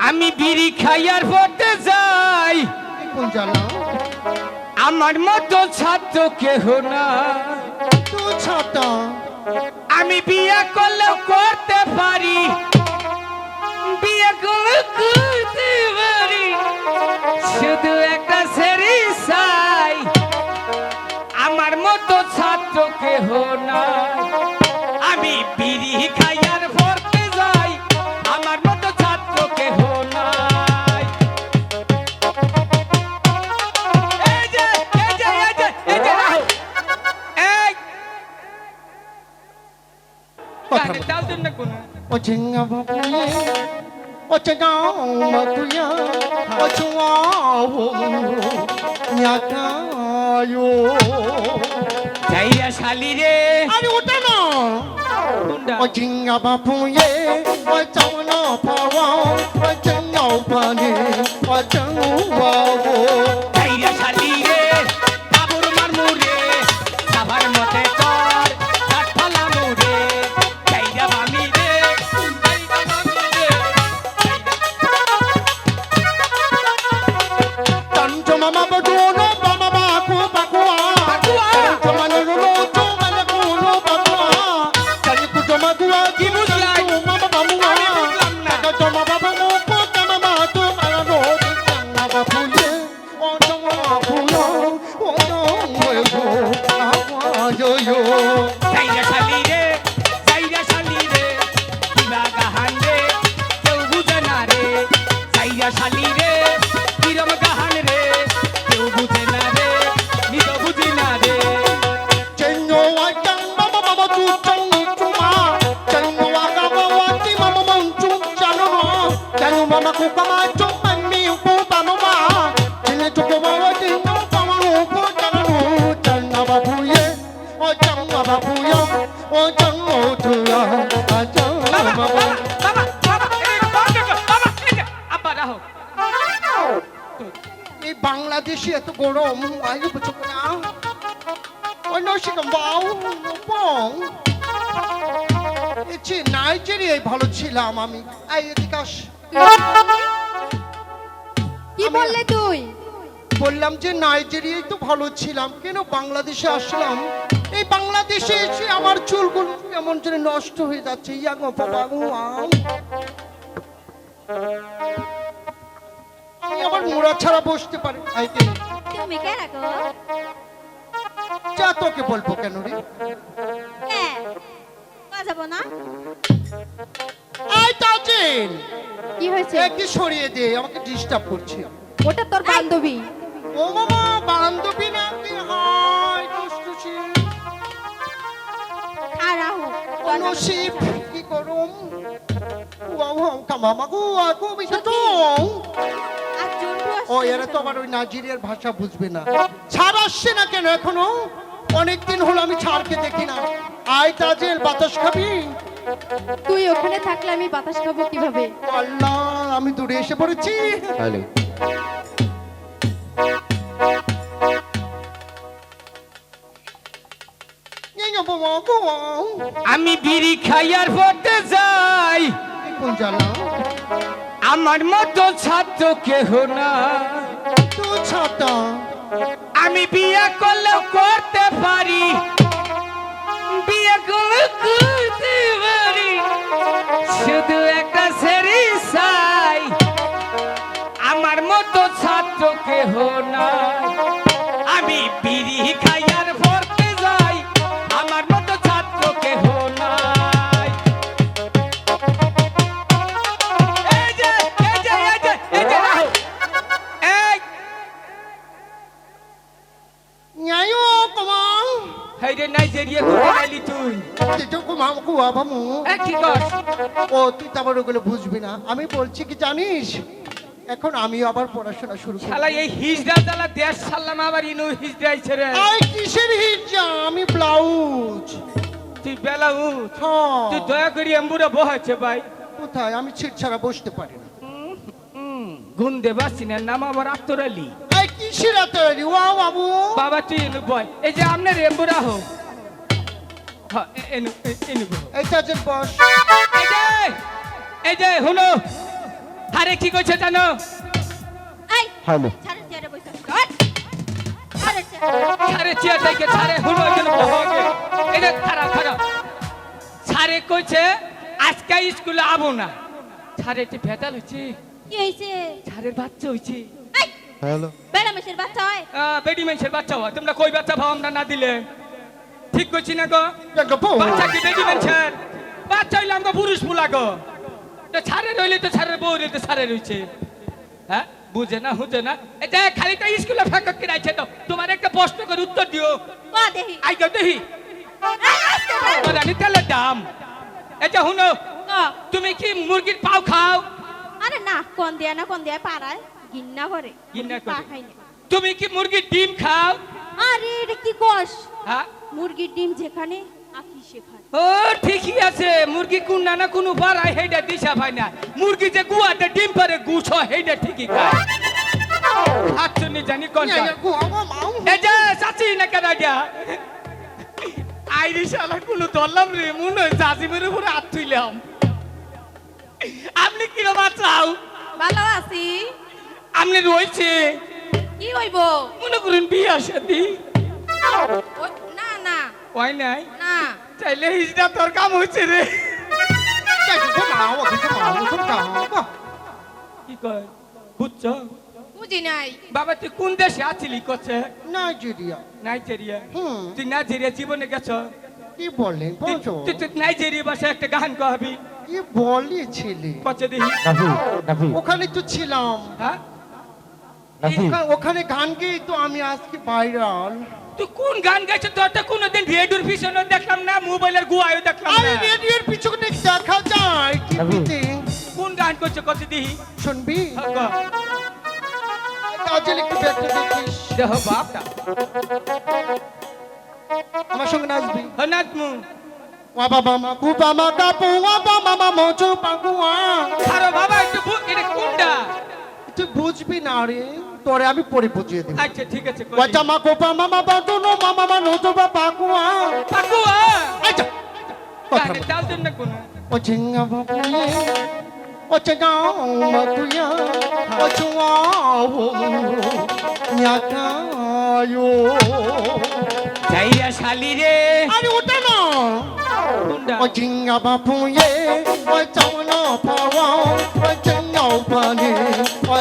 আমি বিড়ি খাইয়ার পড়তে যাই। আমার মতো ছাত্র কেহ না। আমি বিয়ে করলেও করতে পারি। বিয়ে করলে করতে পারি। শুধু একটা সেরি চাই। আমার মতো ছাত্র কেহ না। আমি বিড়ি খাইয়ার ও ঝিঙ্গা বাবুয়ে ও চাও মতুয়া ও চুয়াও ইয়াকায়ো যাইয়া শালি রে আরে ওটা না। কোনটা? ও ঝিঙ্গা বাবুয়ে ও চাও না পাওয়া চাও পানি ও চাও এই বাংলাদেশে এত গরম আগে বুঝো না? ওই নসিকম বাউ এছি নাইজেরিয়ায় ভালো ছিলাম আমি। এই এদিকে আস। কি বললে তুই? বললাম যে নাইজেরিয়ায় তো ভালো ছিলাম কেন বাংলাদেশে আসলাম? এই বাংলাদেশে এসে আমার চুলগুলো কেমন যেন নষ্ট হয়ে যাচ্ছে ইয়া বাবা গো আমি আবার মোড়া ছাড়া বসতে পারি যে, তুমি কেন যা তোকে বলব কেন রে? না? তাজিন কি হয়েছে? একটু সরিয়ে দে আমাকে ডিস্টার্ব করছে। ওটা তোর বান্ধবী। ও মামা বান্ধবী হয় নসিব কি করুম? ওয়াও হাও কামামা গো আগো বিশে তো আর ও এরা তো আবার ওই নাইজেরিয়ার ভাষা বুঝবে না। ছাড় আসছে না কেন এখনও? অনেকদিন হলো আমি ছাড়কে দেখি না। আয় তাজেল বাতাস খাবি? তুই ওখানে থাকলে আমি বাতাস খাব কীভাবে? আল্লাহ আমি দূরে এসে পড়েছি। হ্যালো আমি বিড়ি খাইয়ার পড়তে যাই। আমার মতো ছাত্র কেহ না। আমি বিয়ে করলেও করতে পারি। বিয়ে করলে করতে পারি। শুধু একটা সেরি চাই। আমার মতো ছাত্র কেহ না। আমি বিড়ি খাইয়ার হাই রে নাইজেরিয়া কোথায় গেলি তুই kumang kuha pa mo. এ কি কর ও তুই তো আবার ওগুলো বুঝবি না। আমি বলছি কি জানিস? এখন আমি আবার পড়াশোনা শুরু করব শালা এই হিজড়া জ্বালা দেশ সাল্লাম আবার ইনু হিজড়া আইছে রে। আই কিসের হিজা আমি ব্লাউজ। তুই বেলা উঠ হ্যাঁ। তুই দয়া করি এম্বুরা বহাচ্ছে ভাই। কোথায়? আমি ছিট ছাড়া বসতে পারি না। গুন দে বাসিনের নাম আবার আত্তর কিসের এত ওয়া বাবু। বাবা তুই এনু বয়। এই যে আপনার এম্বুরা হো হ্যাঁ এ- এনু। এইটা যে বস। এই যে এই যে হুনো। আরে কি কইছে জানো? হ্যালো ছাড় চেয়ারে বসে ধর আরে চেয়ারে ছাড়ে চেয়ার থেকে ছাড়ে হুনো এখানে বহগে এই খারাপ খারাপ ছাড়ে কইছে আজকে স্কুলে আবো না। ছাড়ে একটু ভেজাল হচ্ছে কি হইছে? ছাড়ের বাচ্চা হইছে। এই হ্যালো। বেড়া মেশের বাচ্চা হয়। বেডি বাচ্চা হয়। তোমরা কই বাচ্চা ভাও? আমরা না দিলে। ঠিক করছি না গো? বাচ্চা কি বেডি বাচ্চা হইলে পুরুষ গো। তো ছাড়ে রইলে তো ছাড়ের বউ রইলে তো ছাড়ে রইছে হ্যাঁ? বুঝে না না? এটা খালি তো স্কুলে ফাঁকা কিনাইছে তো। তোমার একটা প্রশ্ন করে উত্তর দিও। দেহি? আই গো দেহি। তেলের দাম। এটা শুনো ক। তুমি কি মুরগির পাও খাও? আরে না কোন দিয়া না কোন দিয়া পাড়ায়। গিন্না করে করে। তুমি কি মুরগির ডিম খাও? আরে এটা কি কস হ্যাঁ মুরগির ডিম যেখানে আকি সেখানে। ও ঠিকই আছে। মুরগি কোন না না কোনো পাড়ায় হেইটা দিশা পাই না। মুরগি যে গুয়াতে ডিম পারে গুছ হেইটা ঠিকই খায়। হাতছুনি জানি কোন যে চাচি না কেন আইরিশ আলা কোনো ধরলাম রে মনে হয় চাচিমের উপরে হাত তুইলাম। আপনি কি বাঁচাও ভালো আছি। আপনি রয়েছে। কি হইব? মনে করুন বিয়া শাদি ওই- না না। হয় নাই? না। চাইলে হিজড়া তোর কাম হয়েছে রে। কি কয়? বুঝছ? বুঝি নাই। বাবা তুই কোন দেশে আছিলি করছে নাইজেরিয়া। নাইজেরিয়া। তুই নাইজেরিয়া জীবনে গেছ? কি বলেন তুই নাইজেরিয়া ভাষায় একটা গান কহাবি কি বলে ছেলে কচ্ছে দেখি। ওখানে তো ছিলাম। হ্যাঁ? ওখানে গান গেয়ে তো আমি আজকে ভাইরাল তুই কোন গান গাইছ তোর তো কোনোদিন রেডিওর পিছনে দেখলাম না মোবাইলের গুয়ায়ও দেখলাম আরে রেডিওর পিছনে দেখা যায় টিভিতে কোন গান করছে কত শুনবি হ্যাঁ, কাজল একটু দেখিস দেহ বাপটা আমার সঙ্গে নাচবি হনাত মু ওয়া বাবা মা কু বাবা কাপু ওয়া বাবা মা মোচু পাকুয়া আরে বাবা একটু এটা কোনটা তুই বুঝবি না রে তোরে আমি পরে বুঝিয়ে দেব। আচ্ছা ঠিক আছে মা বাদু নো মামা মা নোচু বা পাকুয়া। পাকুয়া? আচ্ছা কথা গানে তাল জন্য কোন। ও জিঙ্গা বাবু ও চিঙ্গা মাতুয়া ও চুয়া ও যাইয়া শালি রে। আরে ওটা না। ও জিঙ্গা বাবু এ ও চাওনা পাওয়া ও পানি ও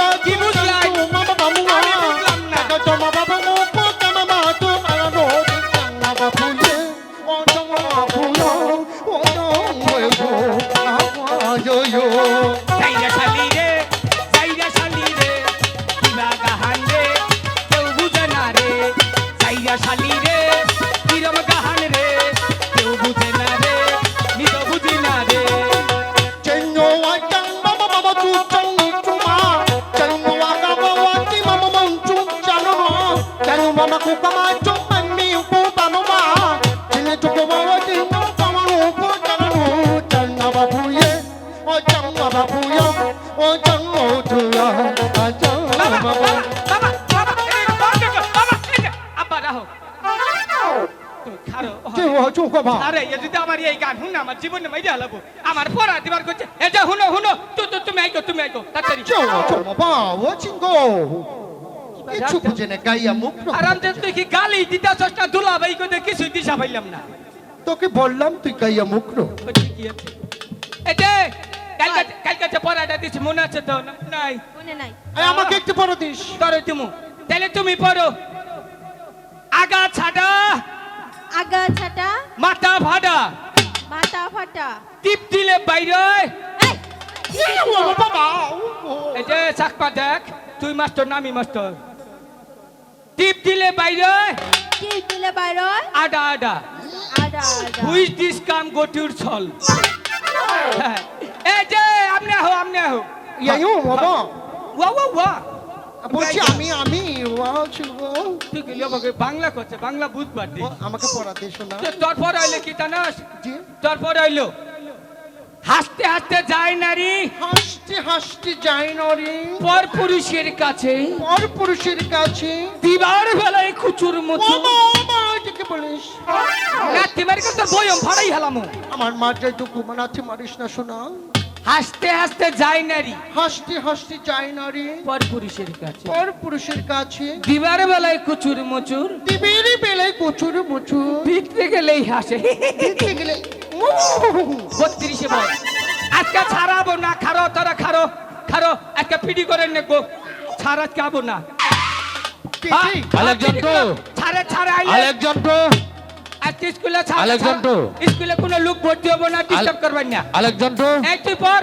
Rocky আরে, এ যদি আমার এই গান শুন আমার জীবনে মাইরে হালাবো আমার পড়া দিবার করছে, এ যা হুনো হুনো তুমি আইকো তুমি আইকো, তাড়াতাড়ি। ma ba wa ching go কিছু বুঝে না গাইয়া মুখ আরাম তুই কি গালি দিতা চষ্টা দুলা ভাই কই কিছু দিশা পাইলাম না। তোকে বললাম তুই গাইয়া মুখ আছে? এতে যে পড়াটা মনে আছে তো? নাই। মনে নাই। আমাকে একটু পড়ো দিস। তুমি। তাহলে তুমি পড়ো। আগা ছাড়া আগা ছাটা মাথা ভাড়া মাথা ফাটা। টিপ দিলে বাইরে। এই, বাবা। এই যে চাকপা দেখ তুই মাস্টার নামি মাস্টার। টিপ দিলে বাইরে? কি দিলে বাইর? আডা আডা। আডা আডা। হুইজ দিস কাম গটুর ছল। এই যে আমনে হো আমনে হো ইয়াইও বাবা। ওয়া ওয়া ওয়া। বলছি আমি আমি ওয়াও শুনব তুই গেলি আমাকে বাংলা করছে বাংলা বুঝবার দি আমাকে পড়াতে শোনা তোর পর আইলে কি জানাস? জি। তোর পর আইলো হাসতে হাসতে যায় নারী। হাসতে হাসতে যাই নরে পর পুরুষের কাছে। পর পুরুষের কাছে। দিবার বেলায় খুচুর ও মুচু মা, ও মা, এটাকে বলিস। নাতি মারি তোর বয়ম ভাড়াই হেলামু। আমার মা যাই তো ঘুমানাতে মারিস না শোনা। হাসতে হাসতে যায় নারী হাসতে হাসতে যাই নরে পর পুরুষের কাছে। পর পুরুষের কাছে। দিবার বেলায় খুচুর মুচুর। দিবেরি বেলায় কচুর মুচুর। পিটতে গেলেই হাসে। দেখতে গেলে বত্রিশে বল আজকে ছাড়াবো না খারো তোরা খারো খারো আজকে পিডি করে নেব ছাড় আজকে না! ছাড়ে ছাড়ে স্কুলে ছাড় আলেকজান্ডার! স্কুলে কোনো লোক ভর্তি হব না ডিস্টার্ব করবেন না। আলেকজান্ডার এই তুই পর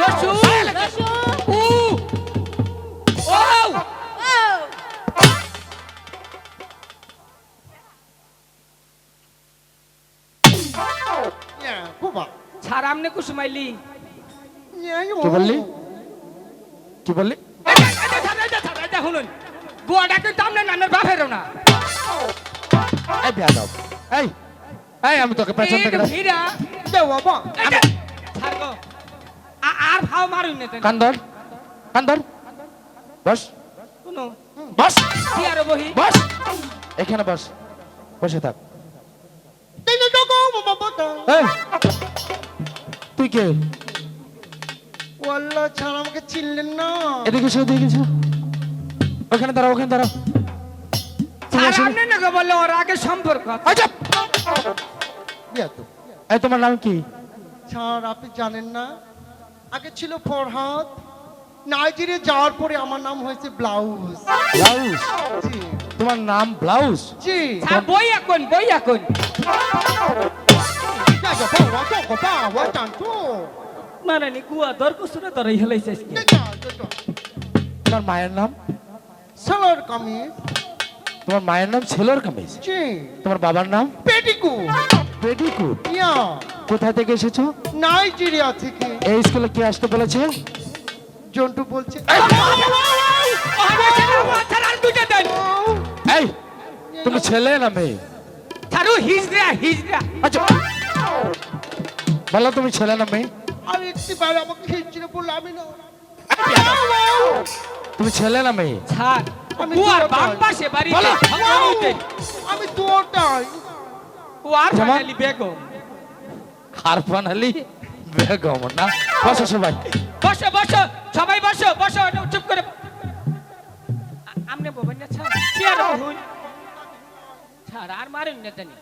রসু। উ ও। ছাড় আমনে কুসুমাইলি। কি বললি? কি বললি? শুনুন গোয়াটা কিন্তু আপনার নামের বাপেরও না এই বেয়াদব। এই এই আমি তোকে পেছন থেকে ভিড়া। দে বাবা। এটা ছাড়। গো আ- আর ভাও মারুন না কান ধর। বস। শুনো। বস। কি আর বহি। বস। এখানে বস। বসে থাক। তুই কে? ও আল্লাহ, ছাড় আমাকে চিনলেন না এদিকে এসো এদিকে এসো ওখানে দাঁড়াও ওখানে দাঁড়াও তুমি ছাড় আসলে- আমনে না গো বললে ওর আগে সম্পর্ক এই চুপ! ইয়া তো। এই তোমার নাম কি ছাড় আপনি জানেন না আগে ছিল ফরহাদ নাইজেরিয়া যাওয়ার পরে আমার নাম হয়েছে ব্লাউজ ব্লাউজ জি তোমার নাম ব্লাউজ জি ছাড় বই এখন বই এখন 要小胖，我要做伙伴，我要长肚。 মারানি কুয়া দর কুসুরা দর ইহলাই শেষ কি তোমার মায়ের নাম সালোয়ার কামিজ তোমার মায়ের নাম সালোয়ার কামিজ জি তোমার বাবার নাম পেটিকু পেটিকু ইয়া কোথা থেকে এসেছ নাইজেরিয়া থেকে এই স্কুলে কি আসতে বলেছে জন্টু বলছে এই তুমি ছেলে না মেয়ে ছাড়ু হিজরা হিজরা আচ্ছা বলো তুমি ছেলে না মেয়ে আর একটি বার আমাকে খিঁচড়ে বলল আমি না তুমি ছেলে না মেয়ে? ছাড়। আমি গুয়ার দুটো বাম। পাশে বাড়িতে। ভাঙানিতে আমি তোরটাই ও আর? ফাইনালি বেগম। আর বানালি বেগম না? বসো সবাই। বসো বসো সবাই বসো বসো চুপ করে। আমনে ববেন না ছাড়। চেয়ার বহুন ছাড় আর মারেন না জানি।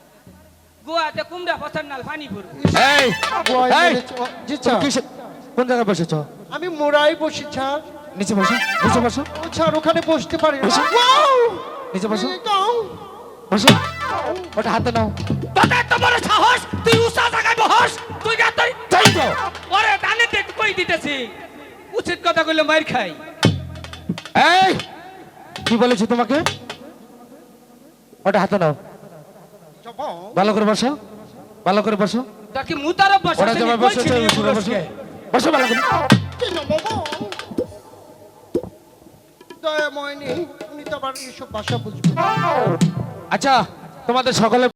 গোয়াতে কুমড়া পছন্দ নাল পানি পড়বে এই এই জি স্যার কোন জায়গায় বসেছো? আমি মোড়াই বসি নিচে বসো নিচে বসো। ও ছাড় ওখানে বসতে পারি না। নিচে বসো। বসো। ওটা হাতে নাও। তোদের তো বড় সাহস তুই উষা জায়গায় বহস। তুই যা তুই তাই তো। ওরে দানে দেখ কই দিতেছি? উচিত কথা কইলে মার খাই। এই কি বলেছি তোমাকে? ওটা হাতে নাও। ভালো করে বসো। ভালো করে বসো। তাকে মুতারব বসে ওরা ওইভাবে বসো। বসো ভালো করে। কি যাব গো? দয়াময় নেই উনি তো আবার এইসব ভাষা বুঝবেন। আচ্ছা তোমাদের সকলে